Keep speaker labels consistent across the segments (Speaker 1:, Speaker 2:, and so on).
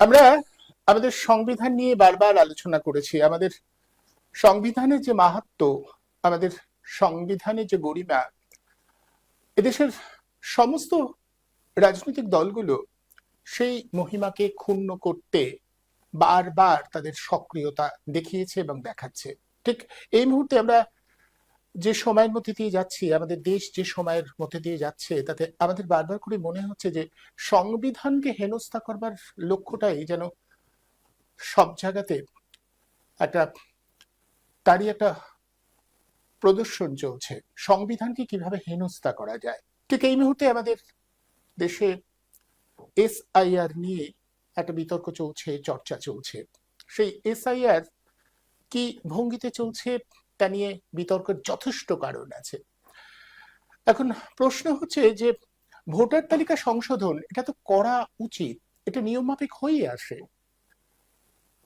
Speaker 1: আমরা আমাদের সংবিধান নিয়ে বারবার আলোচনা করেছি। আমাদের সংবিধানের যে মাহাত্ম, আমাদের সংবিধানের যে গরিমা, এদেশের সমস্ত রাজনৈতিক দলগুলো সেই মহিমাকে ক্ষুণ্ণ করতে বারবার তাদের সক্রিয়তা দেখিয়েছে এবং দেখাচ্ছে। ঠিক এই মুহূর্তে আমরা যে সময়ের মধ্যে দিয়ে যাচ্ছি, আমাদের দেশ যে সময়ের মধ্যে দিয়ে যাচ্ছে, তাতে আমাদের বারবার করে মনে হচ্ছে যে সংবিধানকে হেনস্থা করবার লক্ষ্যটাই যেন সব জায়গাতে একটা, তারই একটা প্রদর্শন চলছে। সংবিধানকে কীভাবে হেনস্থা করা যায়? ঠিক এই মুহূর্তে আমাদের দেশে এস এসআইআর নিয়ে একটা বিতর্ক চলছে, চর্চা চলছে। সেই এসআইআর কি ভঙ্গিতে চলছে? তা নিয়ে বিতর্কের যথেষ্ট কারণ আছে। এখন প্রশ্ন হচ্ছে যে, ভোটার তালিকা সংশোধন, এটা তো করা উচিত, এটা নিয়মমাফিক হয়ে আসে।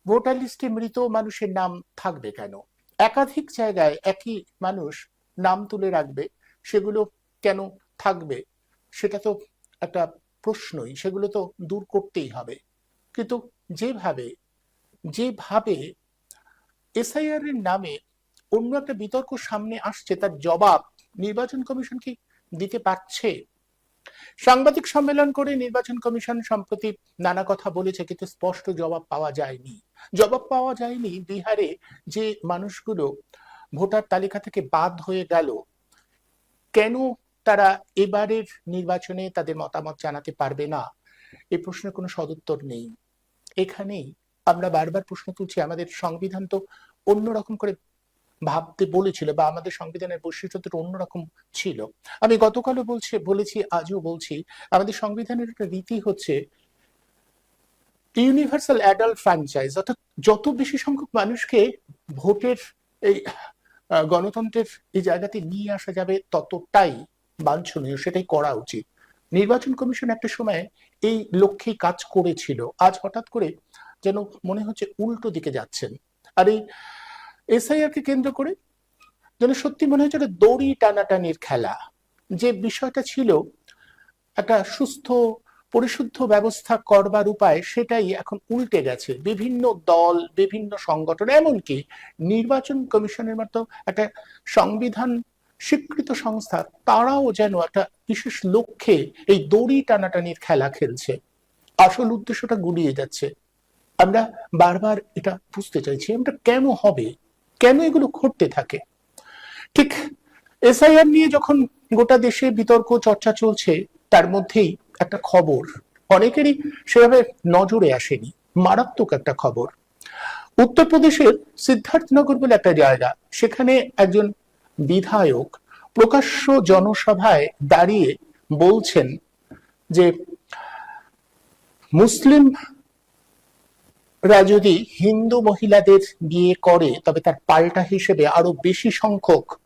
Speaker 1: ভোটার লিস্টে মৃত মানুষের নাম থাকবে কেন? একাধিক জায়গায় একই মানুষ নাম তুলে রাখবে, সেগুলো কেন থাকবে? সেটা তো একটা প্রশ্নই, সেগুলো তো দূর করতেই হবে। কিন্তু যেভাবে যেভাবে এসআইআর এর নামে অন্য একটা বিতর্ক সামনে আসছে, তার জবাব নির্বাচন কমিশন কি দিতে পারছে? সাংবাদিক সম্মেলন করে নির্বাচন কমিশন সম্প্রতি নানা কথা বলেছে, কিন্তু স্পষ্ট জবাব পাওয়া যায়নি। জবাব পাওয়া যায়নি বিহারে যে মানুষগুলো ভোটার তালিকা থেকে বাদ হয়ে গেল। কেন তারা এবারের নির্বাচনে তাদের মতামত জানাতে পারবে না? এই প্রশ্নের কোনো সদুত্তর নেই। এখানেই আমরা বারবার প্রশ্ন তুলছি, আমাদের সংবিধান তো অন্যরকম করে ভাবতে বলেছিল বা আমাদের সংবিধানের বৈশিষ্ট্যটা অন্যরকম ছিল। আমি গতকালও বলছি, বলেছি, আজও বলছি, আমাদের সংবিধানের একটা রীতি হচ্ছে ইউনিভার্সাল অ্যাডাল্ট ফ্র্যাঞ্চাইজ অর্থাৎ যত বেশি সংখ্যক মানুষকে ভোটের এই গণতন্ত্রের এই জায়গাতে নিয়ে আসা যাবে, ততটাই বাঞ্ছনীয়, সেটাই করা উচিত। নির্বাচন কমিশন একটা সময় এই লক্ষ্যেই কাজ করেছিল। আজ হঠাৎ করে যেন মনে হচ্ছে উল্টো দিকে যাচ্ছেন। আর এই এসআইআর কে কেন্দ্র করে যেন সত্যি মনে হয়েছে দড়ি টানাটানির খেলা। যে বিষয়টা ছিল, একটা সুস্থ, পরিশুদ্ধ ব্যবস্থা করবার উপায় সেটাই এখন উল্টে গেছে। বিভিন্ন দল, বিভিন্ন সংগঠন, এমনকি নির্বাচন কমিশনের মতো একটা সংবিধান স্বীকৃত সংস্থা, তারাও যেন একটা বিশেষ লক্ষ্যে এই দড়ি টানাটানির খেলা খেলছে। আসল উদ্দেশ্যটা গুলিয়ে যাচ্ছে। আমরা বারবার এটা বুঝতে চাইছি এটা কেন হবে? কেন এগুলো ঘটতে থাকে? ঠিক এসআইআর নিয়ে যখন গোটা দেশে বিতর্ক, চর্চা চলছে, তার মধ্যেই একটা খবর। অনেকেরই সেভাবে নজরে আসেনি। মারাত্মক একটা খবর। উত্তরপ্রদেশের সিদ্ধার্থনগর বলে একটা জায়গা, সেখানে একজন বিধায়ক প্রকাশ্য জনসভায় দাঁড়িয়ে বলছেন যে, মুসলিম যদি হিন্দু মহিলাদের বিয়ে করে, তবে তার পাল্টা হিসেবে আরও বেশি সংখ্যক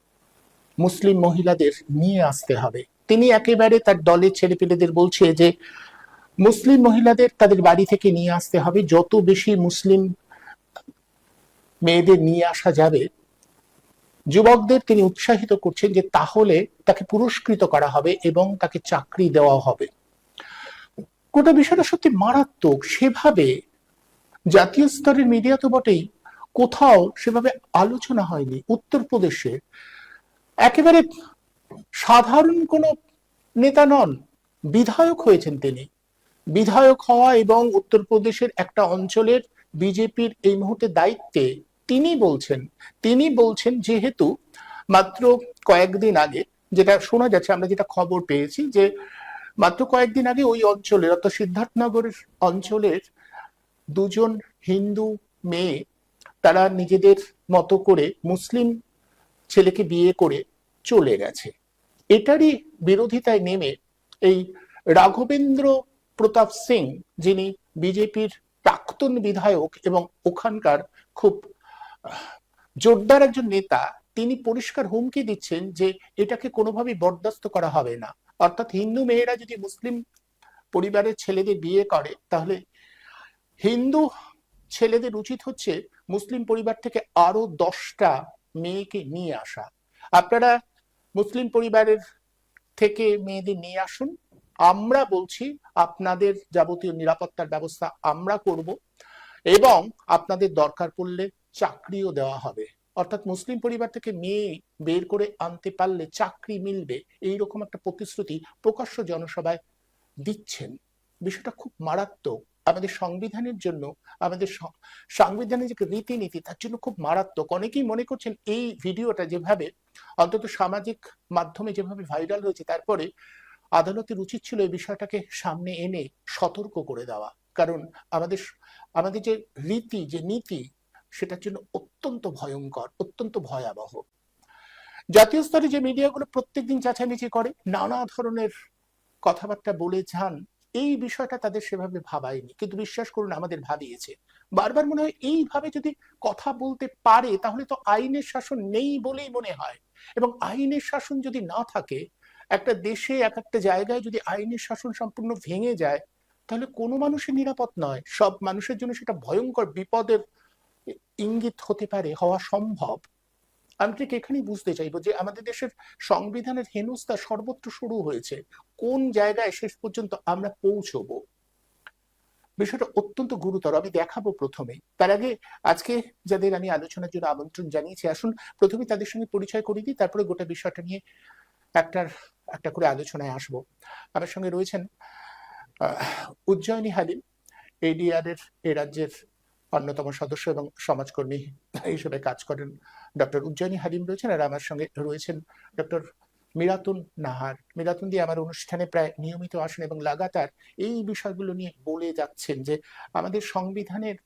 Speaker 1: মুসলিম মহিলাদের নিয়ে আসতে হবে। তিনি একেবারে তার দলের ছেলেপেলেদের বলছে যে, মুসলিম মহিলাদের তাদের বাড়ি থেকে নিয়ে আসতে হবে। যত বেশি মুসলিম মেয়েদের নিয়ে আসা যাবে, যুবকদের তিনি উৎসাহিত করছেন যে তাহলে তাকে পুরস্কৃত করা হবে এবং তাকে চাকরি দেওয়া হবে। গোটা বিষয়টা সত্যি মারাত্মক। সেভাবে জাতীয় স্তরের মিডিয়া তো বটেই, কোথাও সেভাবে আলোচনা হয়নি, উত্তরপ্রদেশে। একেবারে সাধারণ কোনো নেতা নন, বিধায়ক হয়েছেন তিনি। বিধায়ক হওয়া এবং উত্তরপ্রদেশের একটা অঞ্চলের বিজেপির এই মুহূর্তে দায়িত্বে তিনি বলছেন তিনি বলছেন যেহেতু মাত্র কয়েকদিন আগে যেটা শোনা যাচ্ছে, আমরা যেটা খবর পেয়েছি যে মাত্র কয়েকদিন আগে ওই অঞ্চলের অর্থাৎ সিদ্ধার্থনগরের অঞ্চলের দুজন হিন্দু মেয়ে, তারা নিজেদের মতো করে মুসলিম ছেলেকে বিয়ে করে চলে গেছে। এটারই বিরোধিতায় নেমে এই রাঘবেন্দ্র প্রতাপ সিং, যিনি বিজেপির প্রাক্তন বিধায়ক এবং ওখানকার খুব জোরদার একজন নেতা, তিনি পরিষ্কার হুমকি দিচ্ছেন যে এটাকে কোনোভাবেই বরদাস্ত করা হবে না। অর্থাৎ হিন্দু মেয়েরা যদি মুসলিম পরিবারের ছেলেদের বিয়ে করে, তাহলে হিন্দু ছেলেদের উচিত হচ্ছে মুসলিম পরিবার থেকে আরও দশটা মেয়েকে নিয়ে আসা। আপনারা মুসলিম পরিবারের থেকে মেয়েদের নিয়ে আসুন। আমরা বলছি আপনাদের যাবতীয় নিরাপত্তার ব্যবস্থা আমরা করব এবং আপনাদের দরকার পড়লে চাকরিও দেওয়া হবে। অর্থাৎ মুসলিম পরিবার থেকে মেয়ে বের করে আনতে পারলে চাকরি মিলবে এইরকম একটা প্রতিশ্রুতি প্রকাশ্য জনসভায় দিচ্ছেন। বিষয়টা খুব মারাত্মক। আমাদের সংবিধানের জন্য, আমাদের সাংবিধানিক যে রীতিনীতি, তার জন্য খুব মারাত্মক। অনেকেই মনে করছেন এই ভিডিওটা যেভাবে, অন্তত সামাজিক মাধ্যমে যেভাবে ভাইরাল হয়েছে, তারপরে আদালতের উচিত ছিল এই বিষয়টাকে সামনে এনে সতর্ক করে দেওয়া। কারণ আমাদের আমাদের যে রীতি, যে নীতি, সেটার জন্য অত্যন্ত ভয়ঙ্কর, অত্যন্ত ভয়াবহ। জাতীয় স্তরে যে মিডিয়াগুলো প্রত্যেকদিন চেঁচামেচি করে, নানা ধরনের কথাবার্তা বলে যান এই বিষয়টা তাদের সেভাবে ভাবায়নি। কিন্তু বিশ্বাস করুন, আমাদের ভাবিয়েছে। বারবার মনে হয় এইভাবে যদি কথা বলতে পারে, তাহলে তো আইনের শাসন নেই বলেই মনে হয়। এবং আইনের শাসন যদি না থাকে, একটা দেশে এক একটা জায়গায় যদি আইনের শাসন সম্পূর্ণ ভেঙে যায়, তাহলে কোনো মানুষই নিরাপদ নয়। সব মানুষের জন্য সেটা ভয়ঙ্কর বিপদের ইঙ্গিত হতে পারে, হওয়া সম্ভব। আমি ঠিক এখানেই বুঝতে চাইব যে আমাদের দেশের সংবিধানের হেনস্থা সর্বত্র শুরু হয়েছে। কোন জায়গায় শেষ পর্যন্ত আমরা পৌঁছবো? বিষয়টা অত্যন্ত গুরুতর। আমি দেখাবো প্রথমে। তার আগে আজকে যাদের আমি আলোচনার জন্য আমন্ত্রণ জানিয়েছি, আসুন প্রথমে তাদের সঙ্গে পরিচয় করিয়ে দিই, তারপরে গোটা বিষয়টা নিয়ে একটার, একটা করে আলোচনায় আসব। আমার সঙ্গে রয়েছেন উজ্জয়িনী হালিম এডিআর এর রাজ্যের অন্যতম সদস্য এবং সমাজকর্মী হিসেবে কাজ করেন ডক্টর উজ্জয়নী হালিম রয়েছেন আর আমার সঙ্গে রয়েছেন ডক্টর মিরাতুন নাহার। মিরাতুন দিয়ে আমার অনুষ্ঠানে প্রায় নিয়মিত আসেন এবং লাগাতার এই বিষয়গুলো নিয়ে বলে যাচ্ছেন যে আমাদের সংবিধানের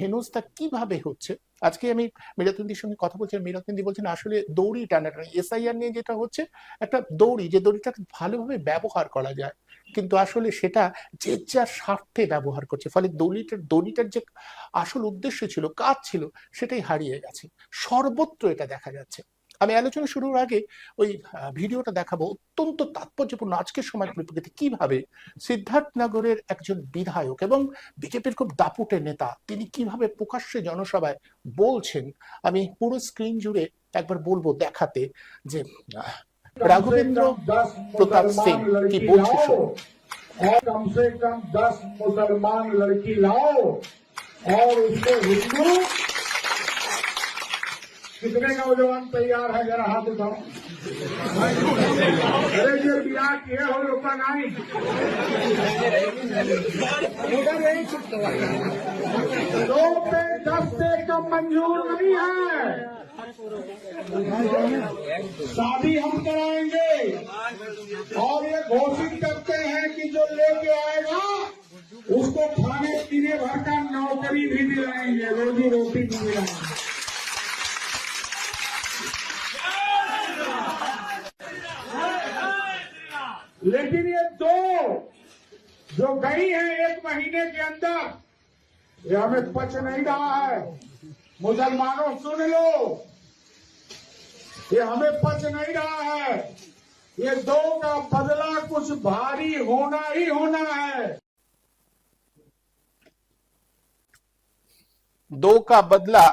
Speaker 1: হেনস্থা কীভাবে হচ্ছে? আজকে আমি মিরাতুন্দির সঙ্গে কথা বলছি মিরাতুন্দি বলছেন আসলে দড়ি টানাটানি, এসআইআর নিয়ে যেটা হচ্ছে একটা দড়ি, যে দড়িটাকে ভালোভাবে ব্যবহার করা যায়, কিন্তু আসলে সেটা যে যার স্বার্থে ব্যবহার করছে, ফলে দড়িটার দড়িটার যে আসল উদ্দেশ্য ছিল, কাজ ছিল, সেটাই হারিয়ে গেছে। সর্বত্র এটা দেখা যাচ্ছে। আমি আলোচনা শুরুর আগে ওই আহ, ভিডিওটা দেখাবো অত্যন্ত তাৎপর্যপূর্ণ আজকের সময় পরিপ্রেক্ষিতে কিভাবে সিদ্ধার্থনগরের একজন বিধায়ক এবং বিজেপির খুব দাপুটে নেতা তিনি কিভাবে প্রকাশ্যে জনসভায় বলছেন আমি পুরো স্ক্রিন জুড়ে একবার বলবো দেখাতে যে আহ, রাঘবেন্দ্র
Speaker 2: दस
Speaker 1: प्रताप सिंह
Speaker 2: मुसलमान
Speaker 1: की
Speaker 2: लड़की
Speaker 1: बोल से
Speaker 2: लाओ
Speaker 1: शुरू।
Speaker 2: और कम से कम दस मुसलमान लड़की लाओ और उसको हिंदू कितने नौजवान तैयार है? जरा हाथ उठाओ। अरे ये बियाह किए हो का नहीं दो पे दस से कम मंजूर नहीं है। शादी हम कराएँगे। और ये घोषित करते हैं कि जो लेके आएगा, उसको खाने पीने भर का नौकरी भी दिलाएँगे। रोजी रोटी भी दिलाएँगे लेकिन ये दो जो गई है एक महीने के अंदर ये हमें पच नहीं रहा है मुसलमानों सुन लो ये हमें पच नहीं रहा है ये दो का बदला कुछ भारी होना ही होना है
Speaker 1: दो का बदला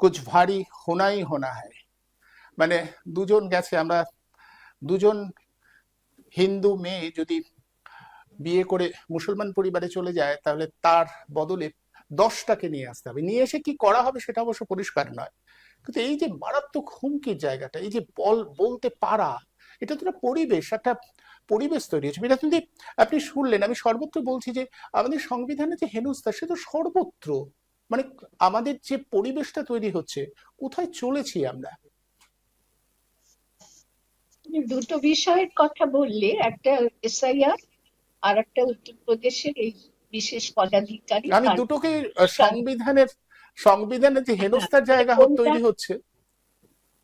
Speaker 1: कुछ ভারী হোনাই হোনা হয় মানে দুজন গেছে আমরা দুজন হিন্দু মেয়ে যদি বিয়ে করে মুসলমান পরিবারে চলে যায়, তাহলে তার বদলে দশটাকে নিয়ে আসতে হবে। নিয়ে এসে কি করা হবে সেটা অবশ্য পরিষ্কার নয়। কিন্তু এই যে মারাত্মক হুমকির জায়গাটা, এই যে বল, বলতে পারা, এটা তো পরিবেশ, একটা পরিবেশ তৈরি হচ্ছে বিরাতুন্দি আপনি শুনলেন, আমি সর্বত্র বলছি যে আমাদের সংবিধানে যে হেনস্থা, সে তো সর্বত্র মানে আমাদের যে পরিবেশটা তৈরি হচ্ছে, কোথায় চলেছি আমরা?
Speaker 3: দুটো বিষয়ের কথা বললে, একটা এসআইআর আর একটা উত্তরপ্রদেশের এই বিশেষ পদাধিকারী
Speaker 1: আমি দুটোকে সংবিধানের সংবিধানের যে হেনস্থার জায়গা? তৈরি হচ্ছে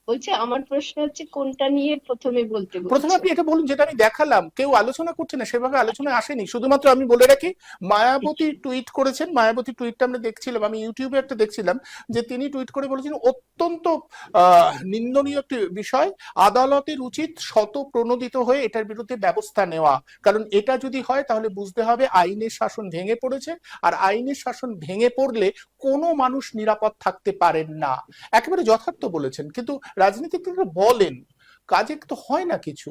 Speaker 3: বলছে আমার প্রশ্ন হচ্ছে, কোনটা নিয়ে প্রথমে বলতে
Speaker 1: প্রথমে আপনি এটা বলুন, যেটা আমি দেখালাম। কেউ আলোচনা করছে না, সেভাবে আলোচনা আসেনি। শুধুমাত্র আমি বলে রাখি, মায়াবতী টুইট করেছেন, মায়াবতী টুইটটা আমরা দেখছিলাম, আমি ইউটিউবে একটা দেখছিলাম, যে তিনি টুইট করে বলেছেন, অত্যন্ত নিন্দনীয় একটি বিষয়, আদালতের উচিত শত প্রণোদিত হয়ে এটার বিরুদ্ধে ব্যবস্থা নেওয়া। কারণ এটা যদি হয়, তাহলে বুঝতে হবে আইনের শাসন ভেঙে পড়েছে, আর আইনের শাসন ভেঙে পড়লে কোনো মানুষ নিরাপদ থাকতে পারেন না। একেবারে যথার্থ বলেছেন, কিন্তু রাজনীতিকরা বলেন, কাজে তো হয় না কিছু।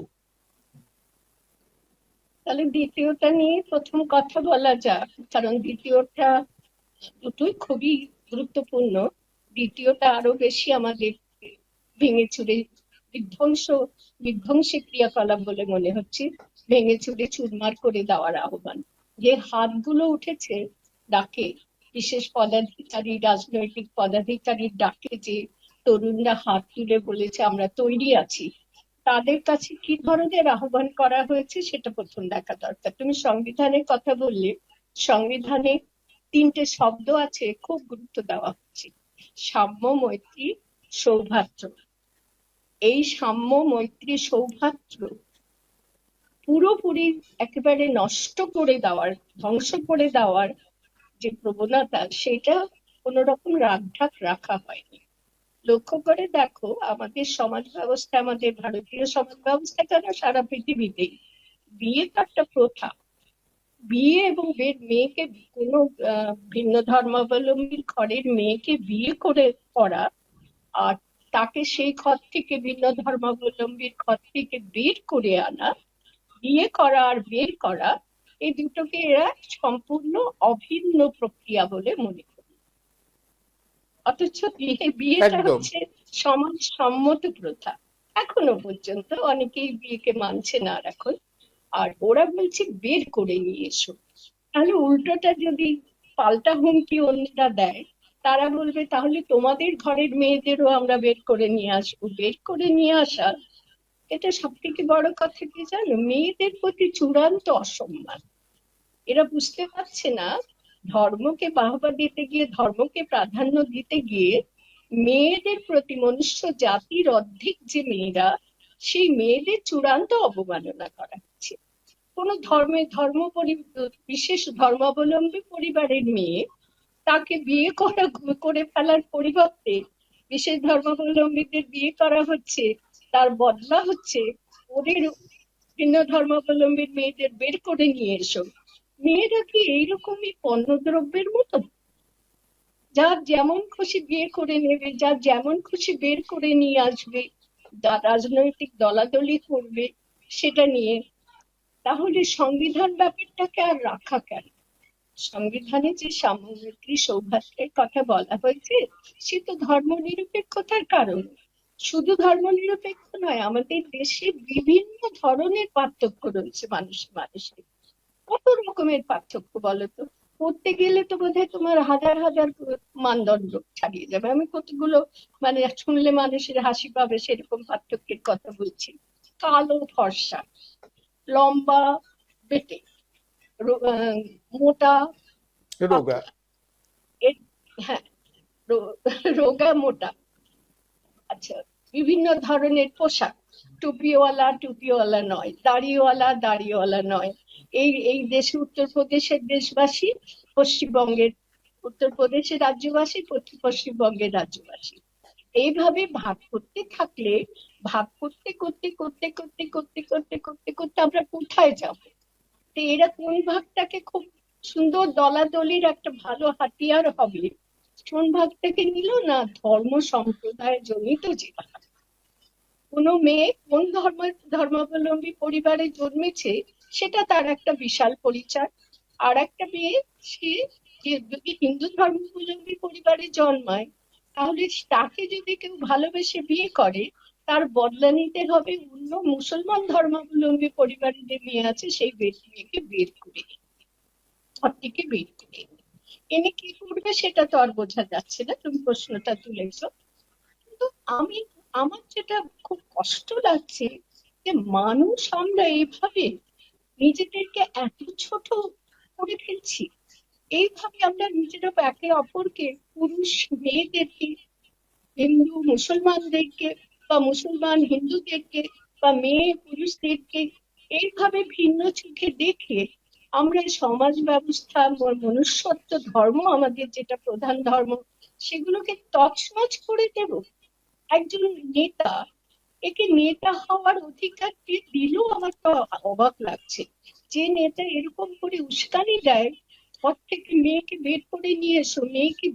Speaker 3: তাহলে দ্বিতীয়টা নিয়ে প্রথম কথা বলা যাক, কারণ দ্বিতীয়টা দুটোই খুবই গুরুত্বপূর্ণ। দ্বিতীয়টা আরও বেশি আমাদের ভেঙে চুরে বিধ্বংস, বিধ্বংসী ক্রিয়াকলাপ বলে মনে হচ্ছে, ভেঙে চুরে চুরমার করে দেওয়ার আহ্বান। যে হাতগুলো উঠেছে ডাকে, বিশেষ পদাধিকারী, রাজনৈতিক পদাধিকারীর ডাকে যে তরুণরা হাত তুলে বলেছে, আমরা তৈরি আছি। তাদের কাছে কি ধরনের আহ্বান করা হয়েছে সেটা প্রথম দেখা দরকার। তুমি সংবিধানের কথা বললে, সংবিধানে তিনটে শব্দ আছে, খুব গুরুত্ব দেওয়া হচ্ছে। সাম্য, মৈত্রী, সৌভাত্র। এই সাম্য, মৈত্রী, সৌভাত্র পুরোপুরি একেবারে নষ্ট করে দেওয়ার, ধ্বংস করে দেওয়ার যে প্রবণতা, সেটা কোনো রকম রাখা হয়নি। লক্ষ্য করে দেখো, আমাদের সমাজ ব্যবস্থা আমাদের ভারতীয় সমাজ ব্যবস্থা কেন সারা পৃথিবীতেই। বিয়ে তো একটা প্রথা। বিয়ে এবং মেয়েকে কোনো ভিন্ন ধর্মাবলম্বীর ঘরের মেয়েকে বিয়ে করে করা আর তাকে সেই ঘর থেকে ভিন্ন ধর্মাবলম্বীর ঘর থেকে বের করে আনা, বিয়ে করা আর বের করা, এই দুটোকে এরা সম্পূর্ণ অভিন্ন প্রক্রিয়া বলে মনে করে। অথচ বিয়ে বিয়েটা হচ্ছে সমাজ সম্মত প্রথা। এখনও পর্যন্ত অনেকেই বিয়েকে মানছে না আর এখন। আর ওরা বলছে বের করে নিয়ে এসো। তাহলে উল্টোটা যদি পাল্টা হুমকি অন্যরা দেয় তারা বলবে তাহলে তোমাদের ঘরের মেয়েদেরও আমরা বের করে নিয়ে আসব। বের করে নিয়ে আসা এটা সব থেকে বড় কথা কি জানো? মেয়েদের প্রতি চূড়ান্ত অসম্মান। এরা বুঝতে পারছে না ধর্মকে বাহবা দিতে গিয়ে, ধর্মকে প্রাধান্য দিতে গিয়ে মেয়েদের প্রতি মনুষ্য জাতির অর্ধেক যে মেয়েরা, সেই মেয়েদের চূড়ান্ত অবমাননা করা হচ্ছে। কোন ধর্মে, ধর্ম বিশেষ ধর্মাবলম্বী পরিবারের মেয়ে তাকে বিয়ে করা, করে ফেলার পরিবর্তে বিশেষ ধর্মাবলম্বীদের বিয়ে করা হচ্ছে, তার বদলা হচ্ছে, ওদের ভিন্ন ধর্মাবলম্বীর মেয়েদের বের করে নিয়ে এসো। মেয়েরা কি এইরকমই পণ্যদ্রব্যের মতো? যার যেমন খুশি বিয়ে করে নেবে, যার যেমন খুশি বের করে নিয়ে আসবে রাজনৈতিক দলাদলি করবে, সেটা নিয়ে। তাহলে সংবিধান ব্যাপারটাকে আর রাখা কেন? সংবিধানে যে সামগ্রী সৌভাগ্যের কথা বলা হয়েছে, সে তো ধর্ম নিরপেক্ষতার কারণ। শুধু ধর্ম নিরপেক্ষ নয়, আমাদের দেশে বিভিন্ন ধরনের পার্থক্য রয়েছে মানুষের মানুষের। কত রকমের পার্থক্য বলতো? পড়তে গেলে তো বোধহয় তোমার হাজার হাজার মানদণ্ড ছাড়িয়ে যাবে। আমি কতগুলো মানে শুনলে মানুষের হাসি পাবে সেরকম পার্থক্যের কথা বলছি। কালো ফর্সা লম্বা বেটে মোটা
Speaker 1: রোগা।
Speaker 3: হ্যাঁ রোগা মোটা। আচ্ছা বিভিন্ন ধরনের পোশাক। টুপিওয়ালা টুপিওয়ালা নয়, দাড়িওয়ালা দাড়িওয়ালা নয়। এই এই দেশে উত্তরপ্রদেশের দেশবাসী, পশ্চিমবঙ্গের উত্তরপ্রদেশের রাজ্যবাসী পশ্চিমবঙ্গের রাজ্যবাসী। এইভাবে ভাগ করতে থাকলে, ভাগ করতে করতে করতে করতে করতে করতে করতে করতে আমরা কোথায় যাব? তো এরা কোন ভাগটাকে খুব সুন্দর দলাদলির একটা ভালো হাতিয়ার হবে? কোন ভাগটাকে নিল না ধর্ম সম্প্রদায় জনিত যে ভাগ কোনো মেয়ে কোন ধর্ম, ধর্মাবলম্বী পরিবারে জন্মেছে, সেটা তার একটা বিশাল পরিচয় আর একটা মেয়ে, সে যদি হিন্দু ধর্মাবলম্বী পরিবারে জন্মায়, তাহলে তাকে যদি কেউ ভালোবেসে বিয়ে করে, তার বদলা নিতে হবে অন্য মুসলমান ধর্মাবলম্বী পরিবারে যে মেয়ে আছে, সেই মেয়েকে বের করে। ঘর থেকে বের করে। এনে কি করবে সেটা তো আর বোঝা যাচ্ছে না, তুমি প্রশ্নটা তুলেছো কিন্তু আমি আমার যেটা খুব কষ্ট লাগছে যে মানুষ আমরা এইভাবে নিজেদেরকে এত ছোট করে ফেলছি। এইভাবে আমরা নিজেরা একে অপরকে, পুরুষ মেয়েদেরকে, হিন্দু মুসলমানদেরকে বা মুসলমান হিন্দুদেরকে বা মেয়ে পুরুষদেরকে এইভাবে ভিন্ন চোখে দেখে আমরা সমাজ ব্যবস্থা মনুষ্যত্ব ধর্ম, আমাদের যেটা প্রধান ধর্ম, সেগুলোকে তছনছ করে দেব। একজন নেতা, একে নেতা হওয়ার অধিকার কে দিল আমার তো অবাক লাগছে। যে নেতা এরকম করে উস্কানি দেয় ঘর থেকে মেয়েকে বের করে নিয়ে এসো মেয়ে কি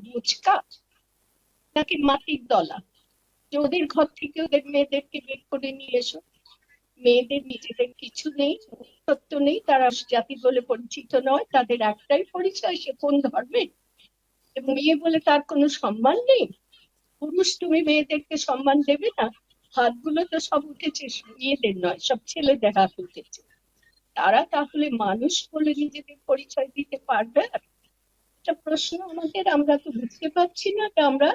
Speaker 3: নাকি মাটির দলা? যে ওদের ঘর থেকে ওদের মেয়েদেরকে বের করে নিয়ে এসো। মেয়েদের নিজেদের কিছু নেই, সত্য নেই, তারা জাতি বলে পরিচিত নয়, তাদের একটাই পরিচয়, সে কোন ধর্মের? মেয়ে বলে তার কোনো সম্মান নেই? পুরুষ তুমি মেয়েদেরকে সম্মান দেবে না, হাতগুলো তো সব উঠেছে মেয়েদের নয়, সব ছেলেদের হাত উঠেছে। তারা তাহলে মানুষ বলে নিজেদের পরিচয় দিতে পারবে? একটা প্রশ্ন আমাদের, আমরা তো বুঝতে পারছি না যে আমরা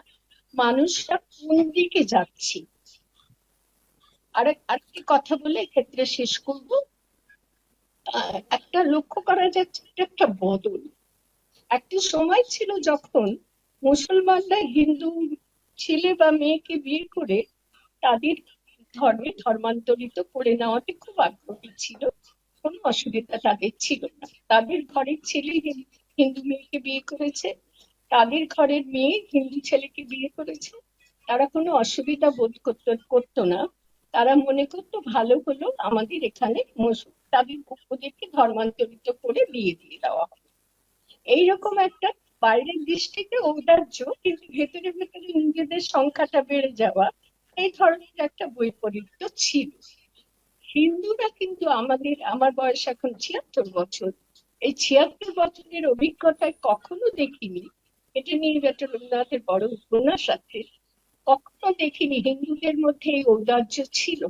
Speaker 3: মানুষটা কোন দিকে যাচ্ছি। আর, আরেকটি কথা বলে এক্ষেত্রে শেষ করব। একটা লক্ষ্য করা যাচ্ছে একটা বদল। একটি সময় ছিল যখন মুসলমানরা হিন্দু ছেলে বা মেয়েকে বিয়ে করে তাদের ধর্মে ধর্মান্তরিত করে নেওয়াতে খুব আগ্রহী ছিল। কোনো অসুবিধা তাদের ছিল না। তাদের ঘরের ছেলে হিন্দু মেয়েকে বিয়ে করেছে। তাদের ঘরের মেয়ে হিন্দু ছেলেকে বিয়ে করেছে। তারা কোনো অসুবিধা বোধ করতো করতো না। তারা মনে করতো, ভালো হলো আমাদের এখানে তাদের ওদেরকে ধর্মান্তরিত করে বিয়ে দিয়ে দেওয়া হবে। এইরকম একটা বাইরের দৃষ্টিতে ঔদার্য, কিন্তু ভেতরে ভেতরে নিজেদের সংখ্যাটা বেড়ে যাওয়া, এই ধরনের একটা বৈপরীত্য ছিল। হিন্দুরা কিন্তু আমাদের, আমার বয়স এখন ছিয়াত্তর বছর। এই ছিয়াত্তর বছরের অভিজ্ঞতায় কখনো দেখিনি। এটা নিয়ে একটা রবীন্দ্রনাথের বড় উপন্যাস আছে। কখনো দেখিনি হিন্দুদের মধ্যে এই ঔদার্য ছিল।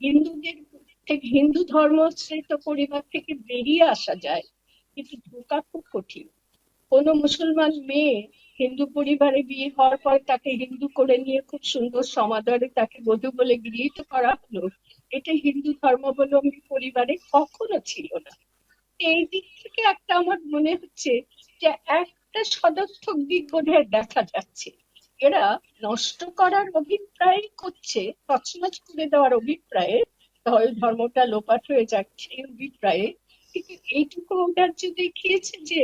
Speaker 3: হিন্দুদের থেকে হিন্দু ধর্মশ্রেত পরিবার থেকে বেরিয়ে আসা যায়, কিন্তু ঢোকা খুব কঠিন। কোনো মুসলমান মেয়ে হিন্দু পরিবারে বিয়ে হওয়ার পর তাকে হিন্দু করে নিয়ে খুব সুন্দর সমাদরে তাকে বধূ বলে গৃহীত করা হলো। এটা হিন্দু ধর্মাবলম্বী পরিবারে কখনো ছিল না। এই দিক থেকে একটা আমার মনে হচ্ছে যে একটা সদর্থক দিক বোধহয় দেখা যাচ্ছে। এরা নষ্ট করার অভিপ্রায় করছে, তছনছ করে দেওয়ার অভিপ্রায়ে ধর্মটা লোপাট হয়ে যাচ্ছে সেই অভিপ্রায়ে। কিন্তু এইটুকু ঔদার্য দেখিয়েছে যে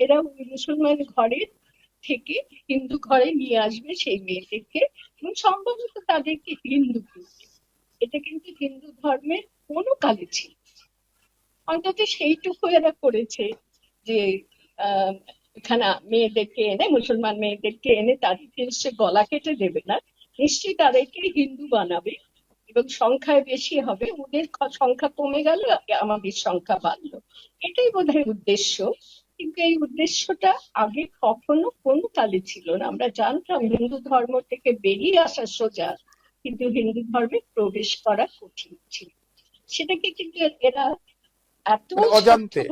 Speaker 3: এরা মুসলমান ঘরে থেকে হিন্দু ঘরে নিয়ে আসবে সেই মেয়েদেরকে এবং সম্ভবত তাদেরকে হিন্দু করবে এটা কিন্তু হিন্দু ধর্মের কোনো কালে ছিল অন্তত সেইটুকু এরা করেছে যে এখানে মেয়েদেরকে এনে, মুসলমান মেয়েদেরকে এনে তাদেরকে নিশ্চয়ই গলা কেটে দেবে না। নিশ্চয়ই তাদেরকে হিন্দু বানাবে এবং সংখ্যায় বেশি হবে। ওদের সংখ্যা কমে গেল, আমাদের সংখ্যা বাড়লো। এটাই বোধহয় উদ্দেশ্য। কিন্তু এই উদ্দেশ্যটা আগে কখনো কোনো কালে ছিল না। আমরা জানতাম হিন্দু ধর্ম থেকে বেরিয়ে আসা সোজা কিন্তু হিন্দু ধর্মে প্রবেশ করা কঠিন ছিল। সেটাকে কিন্তু এরা এত
Speaker 1: মানে অজান্তে।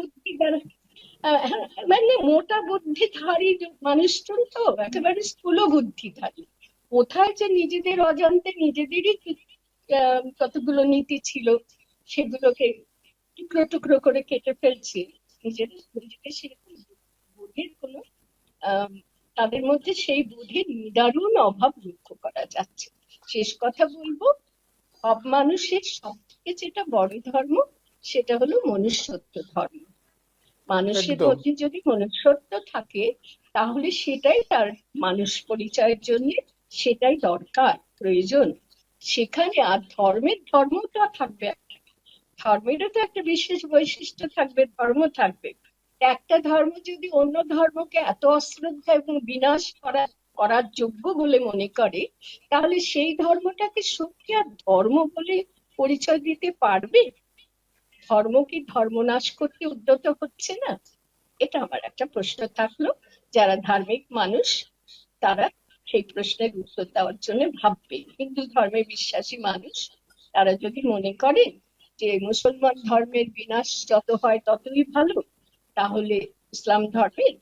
Speaker 3: হ্যাঁ, মানে মোটা বুদ্ধিধারী মানুষজন তো একেবারে স্থূল বুদ্ধিধারী। কোথায় যে নিজেদের অজান্তে নিজেদেরই কতগুলো নীতি ছিল সেগুলোকে টুকরো টুকরো করে কেটে ফেলছে। নিজেদের নিজেদের সেরকম বুদ্ধির কোনো তাদের মধ্যে সেই বুদ্ধির নিদারুণ অভাব লক্ষ্য করা যাচ্ছে শেষ কথা বলব সব মানুষের সব থেকে যেটা বড় ধর্ম সেটা হলো মনুষ্যত্ব ধর্ম মানুষের। মধ্যে যদি মনুষ্যত্ব থাকে তাহলে সেটাই তার মানুষ পরিচয়ের জন্য সেটাই দরকার প্রয়োজন সেখানে আর ধর্মের ধর্মটা থাকবে। ধর্মেরও তো একটা বিশেষ বৈশিষ্ট্য থাকবে, ধর্ম থাকবে। একটা ধর্ম যদি অন্য ধর্মকে এত অশ্রদ্ধা এবং বিনাশ করা, করার যোগ্য বলে মনে করে, তাহলে সেই ধর্মটাকে সত্যি আর ধর্ম বলে পরিচয় দিতে পারবে? ধর্ম কি ধর্মনাশ করতে উদ্যত হচ্ছে না? এটা আমার একটা প্রশ্ন থাকল। যারা ধার্মিক মানুষ, তারা সেই প্রশ্নের উত্তর দেওয়ার জন্য ভাববে। হিন্দু ধর্মে বিশ্বাসী মানুষ, তারা যদি মনে করেন যে মুসলমান ধর্মের বিনাশ যত হয় ততই ভালো তাহলে ইসলাম ধর্মের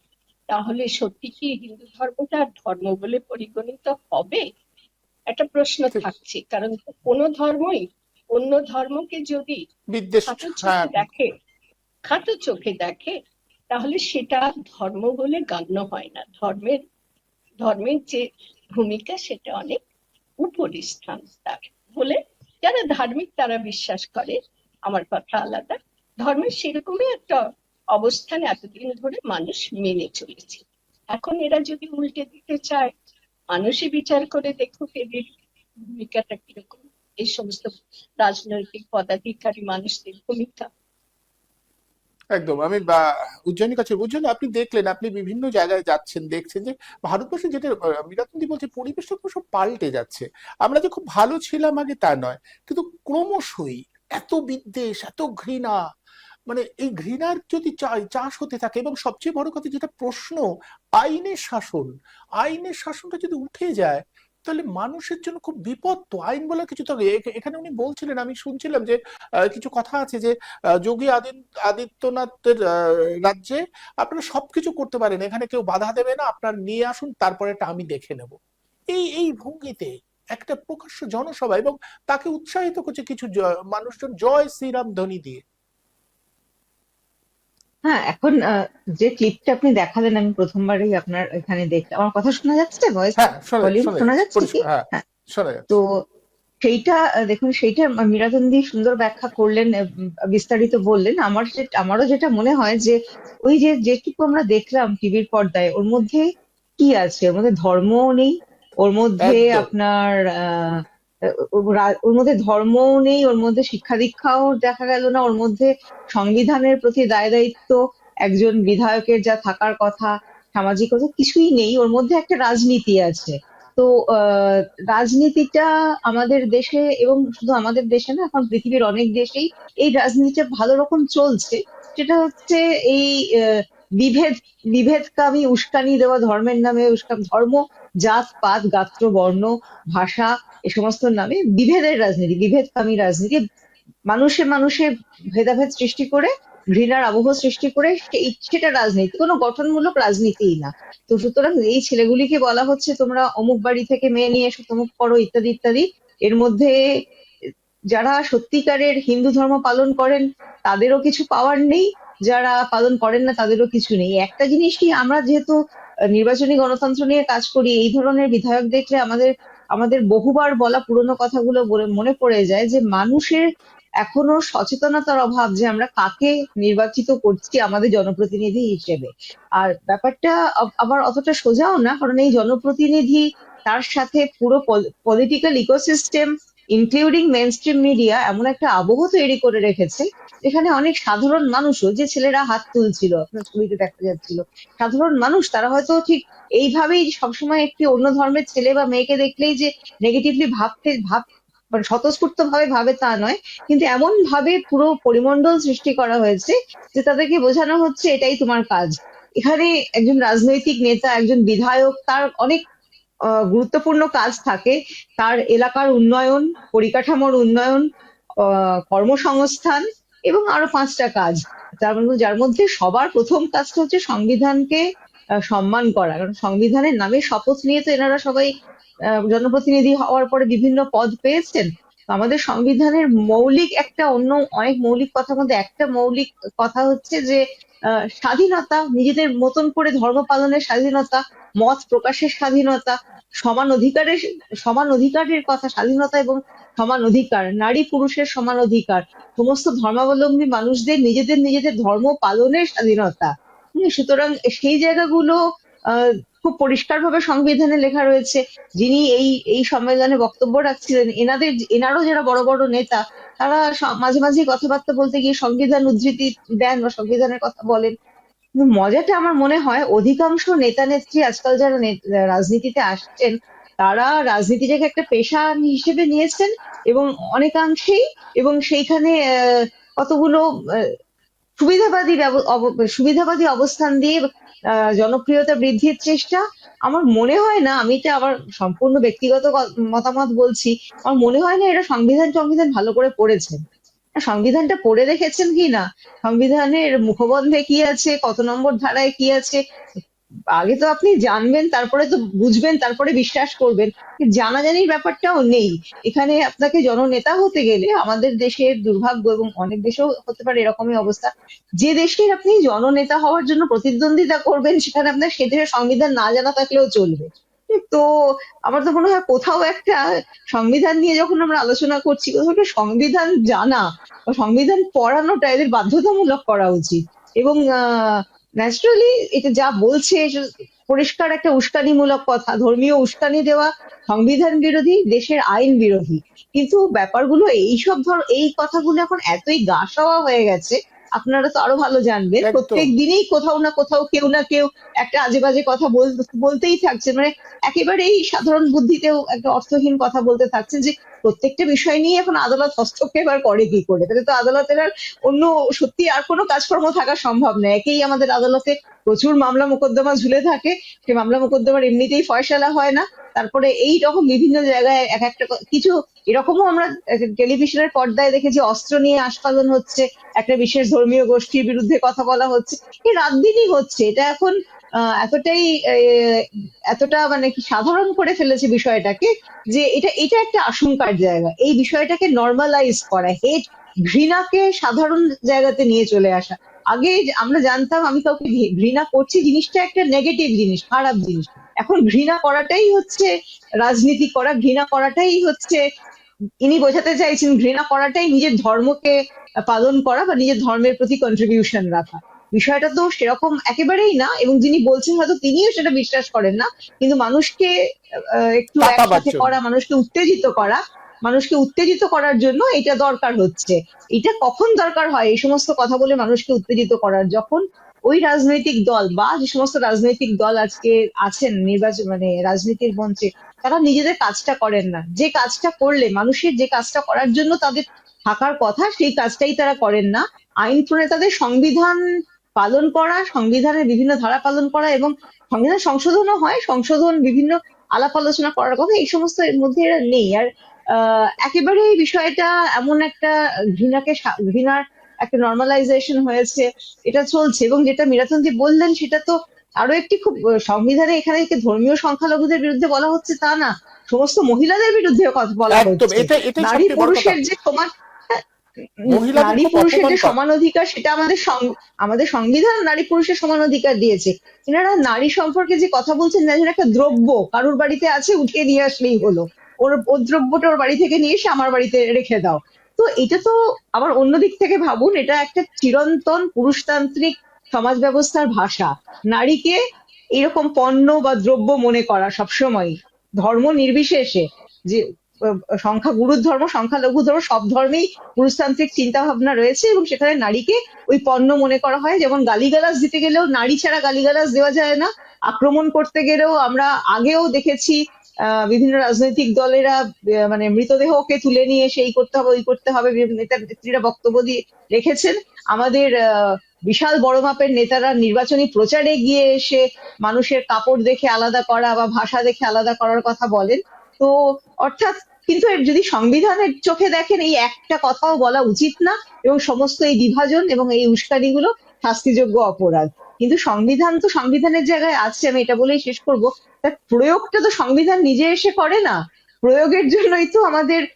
Speaker 3: তাহলে সত্যি কি হিন্দু ধর্মটা ধর্ম বলে পরিগণিত হবে? একটা প্রশ্ন থাকছে কারণ কোনো ধর্মই অন্য ধর্মকে যদি
Speaker 1: হ্যাঁ।
Speaker 3: দেখে খাটো চোখে দেখে তাহলে সেটা ধর্ম বলে গণ্য হয় না। ধর্মের ধর্মের যে ভূমিকা সেটা অনেক উপরি স্থান তার। বলে যারা ধার্মিক তারা বিশ্বাস করে, আমার কথা আলাদা। ধর্মের সেরকমই একটা অবস্থানে এতদিন ধরে মানুষ মেনে চলেছে। এখন এরা যদি উল্টে দিতে চায়, মানুষই বিচার করে দেখুক এদের ভূমিকাটা কীরকম। এই সমস্ত রাজনৈতিক পদাধিকারী মানুষদের ভূমিকা।
Speaker 1: একদম, আমি বা উজ্জয়িনীর কাছে উজ্জয়িনী, আপনি দেখলেন, আপনি বিভিন্ন জায়গায় যাচ্ছেন, দেখছেন যে ভারতবর্ষে যেটা মীরাতুন্দি বলছে পরিবেশটা সব পাল্টে যাচ্ছে। আমরা যে খুব ভালো ছিলাম আগে তা নয়, কিন্তু ক্রমশই এত বিদ্বেষ, এত ঘৃণা মানে এই ঘৃণার যদি চাষ হতে থাকে, এবং সবচেয়ে বড় কথা যেটা প্রশ্ন, আইনের শাসন, আইনের শাসনটা যদি উঠে যায় তাহলে মানুষের জন্য খুব বিপদ তো। আইন বলার কিছু তো এখানে উনি বলছিলেন, আমি শুনছিলাম যে কিছু কথা আছে যে যোগী আদিত্যনাথের রাজ্যে আপনারা সবকিছু করতে পারেন, এখানে কেউ বাধা দেবে না, আপনার নিয়ে আসুন, তারপরে এটা আমি দেখে নেব। এই এই ভঙ্গিতে একটা প্রকাশ্য জনসভা এবং তাকে উৎসাহিত করছে কিছু মানুষজন, জয় শ্রীরাম ধ্বনি দিয়ে।
Speaker 4: হ্যাঁ এখন যে ক্লিপটা আপনি দেখালেন আমি প্রথমবারই আপনার এখানে দেখলাম। আমার কথা শোনা যাচ্ছে? ভয়েস
Speaker 1: হ্যাঁ
Speaker 4: ভলিউম
Speaker 1: শোনা যাচ্ছে
Speaker 4: কি?
Speaker 1: হ্যাঁ
Speaker 4: হ্যাঁ। তো সেইটা দেখুন সেইটা মীরাতন্দি সুন্দর ব্যাখ্যা করলেন বিস্তারিত বললেন। আমার আমারও যেটা মনে হয় যে ওই যে যেটুকু আমরা দেখলাম টিভির পর্দায় ওর মধ্যে কি আছে? ওর মধ্যে ধর্মও নেই ওর মধ্যে আপনার আহ ওর মধ্যে ধর্মও নেই, ওর মধ্যে শিক্ষা দীক্ষাও দেখা গেল না, ওর মধ্যে সংবিধানের প্রতি দায় দায়িত্ব, একজন বিধায়কের যা থাকার কথা সামাজিকতা কিছুই নেই, ওর মধ্যে একটা রাজনীতি আছে। তো রাজনীতিটা আমাদের দেশে এবং শুধু আমাদের দেশে না, এখন পৃথিবীর অনেক দেশেই এই রাজনীতিটা ভালো রকম চলছে। সেটা হচ্ছে এই বিভেদ, বিভেদকামী উস্কানি দেওয়া ধর্মের নামে উস্কা ধর্ম, জাত, পাত, গাত্র, বর্ণ, ভাষা এ সমস্ত নামে বিভেদের রাজনীতি, বিভেদকামী রাজনীতি, মানুষে মানুষে ভেদাভেদ সৃষ্টি করে, ঘৃণার আবহ সৃষ্টি করে সেটা রাজনীতি, কোনো গঠনমূলক রাজনীতিই না। তো সুতরাং এই ছেলেগুলিকে বলা হচ্ছে, তোমরা অমুক বাড়ি থেকে মেয়ে নিয়ে এসো, তমুক করো ইত্যাদি ইত্যাদি। এর মধ্যে যারা সত্যিকারের হিন্দু ধর্ম পালন করেন, তাদেরও কিছু পাওয়ার নেই। যারা পালন করেন না, তাদেরও কিছু নেই। একটা জিনিসই আমরা যেহেতু নির্বাচনী গণতন্ত্র নিয়ে কাজ করি, এই ধরনের বিধায়ক দেখলে আমাদের আমাদের বহুবার বলা পুরনো কথাগুলো বলে- মনে পড়ে যায় যে মানুষের এখনও সচেতনতার অভাব যে আমরা কাকে নির্বাচিত করছি আমাদের জনপ্রতিনিধি হিসেবে। আর ব্যাপারটা আবার অতটা সোজাও না, কারণ এই জনপ্রতিনিধি তার সাথে পুরো political ecosystem including mainstream media এমন একটা আবহ তৈরি করে রেখেছে যেখানে অনেক সাধারণ মানুষও যে ছেলেরা হাত তুলছিল আপনার ছবিতে দেখা যাচ্ছিল। সাধারণ মানুষ, তারা হয়তো ঠিক এইভাবেই সবসময় একটি অন্য ধর্মের ছেলে বা মেয়েকে দেখলেই যে নেগেটিভলি ভাবতে, ভাব মানে স্বতঃস্ফূর্ত ভাবে ভাবে তা নয়। কিন্তু এমন ভাবে পুরো পরিমণ্ডল সৃষ্টি করা হয়েছে যে তাদেরকে বোঝানো হচ্ছে এটাই তোমার কাজ। এখানে একজন রাজনৈতিক নেতা, একজন বিধায়ক, তার অনেক গুরুত্বপূর্ণ কাজ থাকে। তার এলাকার উন্নয়ন, পরিকাঠামোর উন্নয়ন কর্মসংস্থান এবং আরও পাঁচটা কাজ। মধ্যে, যার মধ্যে সবার প্রথম কাজটা হচ্ছে সংবিধানকে সম্মান করা। কারণ সংবিধানের নামে শপথ নিয়ে তো এনারা সবাই জনপ্রতিনিধি হওয়ার পরে বিভিন্ন পদ পেয়েছেন। আমাদের সংবিধানের মৌলিক একটা অন্য অনেক মৌলিক কথার মধ্যে একটা মৌলিক কথা হচ্ছে যে স্বাধীনতা, নিজেদের মতন করে ধর্ম পালনের স্বাধীনতা মত প্রকাশের স্বাধীনতা, সমান অধিকারের সমান অধিকারের কথা, স্বাধীনতা এবং সমান অধিকার, নারী পুরুষের সমান অধিকার, সমস্ত ধর্মাবলম্বী মানুষদের নিজেদের নিজেদের ধর্ম পালনের স্বাধীনতা। সুতরাং সেই জায়গাগুলো খুব পরিষ্কারভাবে সংবিধানে লেখা রয়েছে। যিনি এই এই সম্মেলনে বক্তব্য রাখছিলেন, এনাদের, এনারও যারা বড় বড় নেতা, তারা মাঝে মাঝে কথাবার্তা বলতে গিয়ে সংবিধান উদ্ধৃতি দেন বা সংবিধানের কথা বলেন। মজাটা আমার মনে হয় অধিকাংশ নেতা নেত্রী আজকাল যারা রাজনীতিতে আসছেন, তারা রাজনীতিটাকে একটা পেশা হিসেবে নিয়েছেন এবং অনেকাংশেই এবং সেইখানে কতগুলো সুবিধাবাদী সুবিধাবাদী অবস্থান দিয়ে জনপ্রিয়তা বৃদ্ধির চেষ্টা, আমার মনে হয় না, আমি এটা আবার সম্পূর্ণ ব্যক্তিগত মতামত বলছি, আমার মনে হয় না এরা সংবিধান সংবিধান ভালো করে পড়েছেন। সংবিধানটা পড়ে দেখেছেন কি না? সংবিধানের মুখবন্ধে কি আছে? কত নম্বর ধারায় কি আছে? আগে তো আপনি জানবেন, তারপরে তো বুঝবেন, তারপরে বিশ্বাস করবেন। জানাজানির ব্যাপারটাও নেই। এখানে আপনাকে জননেতা হতে গেলে আমাদের দেশের দুর্ভাগ্য এবং অনেক দেশেও হতে পারে এরকমই অবস্থা। যে দেশের আপনি জননেতা হওয়ার জন্য প্রতিদ্বন্দ্বিতা করবেন, সেখানে আপনার সে দেশের সংবিধান না জানা থাকলেও চলবে। তো আমার তো মনে হয় কোথাও একটা সংবিধান নিয়ে যখন আমরা আলোচনা করছি, কোথাও একটা সংবিধান জানা বা সংবিধান পড়ানোটা এদের বাধ্যতামূলক করা উচিত। এবং ন্যাচারালি এটা যা বলছে পরিষ্কার একটা উস্কানিমূলক কথা। ধর্মীয় উস্কানি দেওয়া সংবিধান বিরোধী, দেশের আইন বিরোধী। কিন্তু ব্যাপারগুলো এইসব ধর, এই কথাগুলো এখন এতই গা হয়ে গেছে আপনারা তো আরও ভালো জানবেন। প্রত্যেক দিনই কোথাও না কোথাও কেউ না কেউ একটা আজে বাজে কথা বল- বলতেই থাকছে। মানে একেবারেই সাধারণ বুদ্ধিতেও একটা অর্থহীন কথা বলতে থাকছেন যে প্রত্যেকটা বিষয় নিয়ে এখন আদালত হস্তক্ষেপ আর করে কি করে? তাহলে তো আদালতের আর অন্য সত্যি আর কোনো কাজকর্ম থাকা সম্ভব নয়। একেই আমাদের আদালতে প্রচুর মামলা মোকদ্দমা ঝুলে থাকে। সে মামলা মোকদ্দমার এমনিতেই ফয়সালা হয় না। তারপরে এই রকম বিভিন্ন জায়গায় এক একটা কিছু এরকমও আমরা টেলিভিশনের পর্দায় দেখেছি, অস্ত্র নিয়ে আস্ফালন হচ্ছে, একটা বিশেষ ধর্মীয় গোষ্ঠীর বিরুদ্ধে কথা বলা হচ্ছে। এই রাত দিনই হচ্ছে। এটা এখন এতটাই এতটা মানে কি সাধারণ করে ফেলেছে বিষয়টাকে যে এটা এটা একটা আশঙ্কার জায়গা। এই বিষয়টাকে নর্মালাইজ করা, হেট ঘৃণাকে সাধারণ জায়গাতে নিয়ে চলে আসা। আগে আমরা জানতাম, আমি কাউকে ঘৃণা করছি, জিনিসটা একটা নেগেটিভ জিনিস, খারাপ জিনিস। এখন ঘৃণা করাটাই হচ্ছে রাজনীতি করা ঘৃণা করাটাই হচ্ছে ইনি বোঝাতে চাইছেন ঘৃণা করাটাই নিজের ধর্মকে পালন করা বা নিজের ধর্মের প্রতি কন্ট্রিবিউশন রাখা। বিষয়টা তো সেরকম একেবারেই না এবং যিনি বলছেন হয়তো তিনিও সেটা বিশ্বাস করেন না কিন্তু মানুষকে একটু একসাথে করা মানুষকে উত্তেজিত করা মানুষকে উত্তেজিত করার জন্য এটা দরকার হচ্ছে। এটা কখন দরকার হয়? এই সমস্ত কথা বলে মানুষকে উত্তেজিত করার যখন ওই রাজনৈতিক দল বা যে সমস্ত রাজনৈতিক দল আজকে আছেন নির্বাচন মানে রাজনীতির মঞ্চে তারা নিজেদের কাজটা করেন না। যে কাজটা করলে, মানুষের যে কাজটা করার জন্য তাদের থাকার কথা, সেই কাজটাই তারা করেন না। আইন প্রণেতাদের সংবিধান পালন করা, সংবিধানের বিভিন্ন ধারা পালন করা এবং সংবিধান সংশোধনও হয়, সংশোধন বিভিন্ন আলাপ আলোচনা করার কথা, এই সমস্ত এর মধ্যে এরা নেই। আর একেবারে এই বিষয়টা এমন একটা ঘৃণাকে ঘৃণার একটা নর্মালাইজেশন হয়েছে এটা চলছে এবং যেটা মীরাচন্দ্রী বললেন সেটা তো আরও একটি খুব সংবিধানে এখানে ধর্মীয় সংখ্যালঘুদের বিরুদ্ধে বলা হচ্ছে তা না সমস্ত মহিলাদের বিরুদ্ধে কথা বলা হচ্ছে। নারী পুরুষের যে সমান নারী পুরুষের যে সমান অধিকার সেটা আমাদের আমাদের সংবিধান নারী পুরুষের সমান অধিকার দিয়েছে। এনারা নারী সম্পর্কে যে কথা বলছেন না যেন একটা দ্রব্য কারোর বাড়িতে আছে উঠিয়ে নিয়ে আসলেই হলো। ওর ওর দ্রব্যটা ওর বাড়ি থেকে নিয়ে এসে আমার বাড়িতে রেখে দাও। তো এটা তো আবার অন্য দিক থেকে ভাবুন, এটা একটা চিরন্তন পুরুষতান্ত্রিক সমাজ ব্যবস্থার ভাষা। নারীকে এরকম পণ্য বা দ্রব্য মনে করা সবসময় ধর্ম নির্বিশেষে, যে সংখ্যা গুরুর ধর্ম সংখ্যালঘু ধর্ম, সব ধর্মেই পুরুষতান্ত্রিক চিন্তা ভাবনা রয়েছে এবং সেখানে নারীকে ওই পণ্য মনে করা হয়। যেমন গালিগালাজ দিতে গেলেও নারী ছাড়া গালিগালাজ দেওয়া যায় না। আক্রমণ করতে গেলেও আমরা আগেও দেখেছি বিভিন্ন রাজনৈতিক দলেরা মানে মৃতদেহকে তুলে নিয়ে সেই করতে হবে, ওই করতে হবে নেতা নেত্রীরা বক্তব্য দিয়ে রেখেছেন। আমাদের বিশাল বড় মাপের নেতারা নির্বাচনী প্রচারে গিয়ে এসে মানুষের কাপড় দেখে আলাদা করা বা ভাষা দেখে আলাদা করার কথা বলেন। তো অর্থাৎ কিন্তু যদি সংবিধানের চোখে দেখেন, এই একটা কথাও বলা উচিত না। এবং সমস্ত এই বিভাজন এবং এই উস্কানিগুলো শাস্তিযোগ্য অপরাধ। কিন্তু সংবিধান তো সংবিধানের জায়গায় আছে আমি এটা বলেই শেষ করব। তার প্রয়োগটা তো সংবিধান নিজে এসে করে না। প্রয়োগের জন্যই তো আমাদের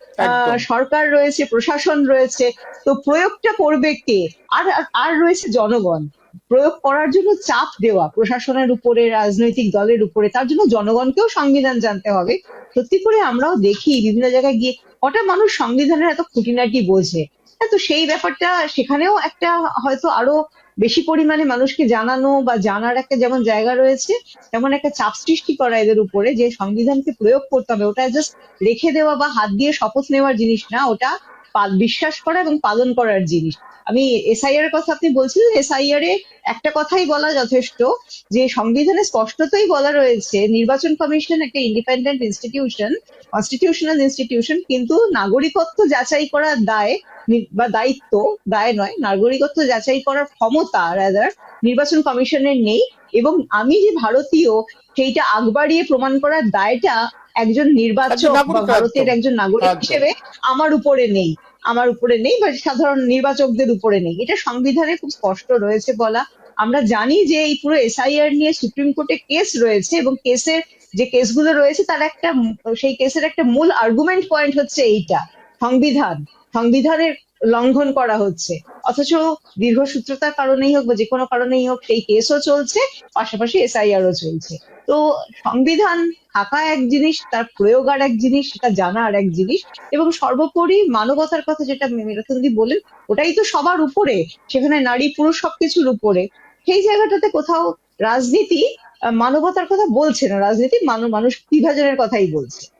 Speaker 4: সরকার রয়েছে প্রশাসন রয়েছে। তো প্রয়োগটা করবে কে? আর আর- আর রয়েছে জনগণ। প্রয়োগ করার জন্য চাপ দেওয়া প্রশাসনের উপরে রাজনৈতিক দলের উপরে। তার জন্য জনগণকেও সংবিধান জানতে হবে। সত্যি করে আমরাও দেখি বিভিন্ন জায়গায় গিয়ে কটা মানুষ সংবিধানের এত খুঁটিনাটি বোঝে। হ্যাঁ, তো সেই ব্যাপারটা সেখানেও একটা হয়তো আরও বেশি পরিমাণে মানুষকে জানানো বা জানার একটা যেমন জায়গা রয়েছে, তেমন একটা চাপ সৃষ্টি করা এদের উপরে যে সংবিধানকে প্রয়োগ করতে হবে, ওটা জাস্ট রেখে দেওয়া বা হাত দিয়ে শপথ নেওয়ার জিনিস না, ওটা বিশ্বাস করা এবং পালন করার জিনিস। আমি এসআইআর কথা আপনি বলছিলেন এসআইআর এ একটা কথাই বলা যথেষ্ট যে সংবিধানে স্পষ্টতই বলা রয়েছে, নির্বাচন কমিশন একটা ইন্ডিপেন্ডেন্ট ইনস্টিটিউশন কনস্টিটিউশনাল ইনস্টিটিউশন কিন্তু নাগরিকত্ব যাচাই করার দায় বা দায়িত্ব দায় নয়। নাগরিকত্ব যাচাই করার ক্ষমতা রাদার নির্বাচন কমিশনের নেই এবং আমি যে ভারতীয় সেইটা আগ বাড়িয়ে প্রমাণ করার দায়টা একজন নির্বাচক
Speaker 1: নাগরিক,
Speaker 4: ভারতের একজন নাগরিক হিসেবে আমার উপরে নেই। আমার উপরে নেই বা সাধারণ নির্বাচকদের উপরে নেই। এটা সংবিধানে খুব স্পষ্ট রয়েছে বলা। আমরা জানি যে এই পুরো এসআইআর নিয়ে সুপ্রিম কোর্টে কেস রয়েছে এবং কেসের যে কেসগুলো রয়েছে তার একটা সেই কেসের একটা মূল আর্গুমেন্ট পয়েন্ট হচ্ছে এইটা সংবিধান। সংবিধানের লঙ্ঘন করা হচ্ছে। অথচ দীর্ঘসূত্রতার কারণেই হোক বা যে কোনো কারণেই হোক সেই কেসও চলছে, পাশাপাশি এসআইআরও চলছে। তো সংবিধান থাকা এক জিনিস, তার প্রয়োগ আর এক জিনিস, সেটা জানা আর এক জিনিস, এবং সর্বোপরি মানবতার কথা যেটা মেরাথন্দি বলেন ওটাই তো সবার উপরে, সেখানে নারী, পুরুষ সবকিছুর উপরে। সেই জায়গাটাতে কোথাও রাজনীতি মানবতার কথা বলছে না। রাজনীতি মানুষ বিভাজনের কথাই বলছে।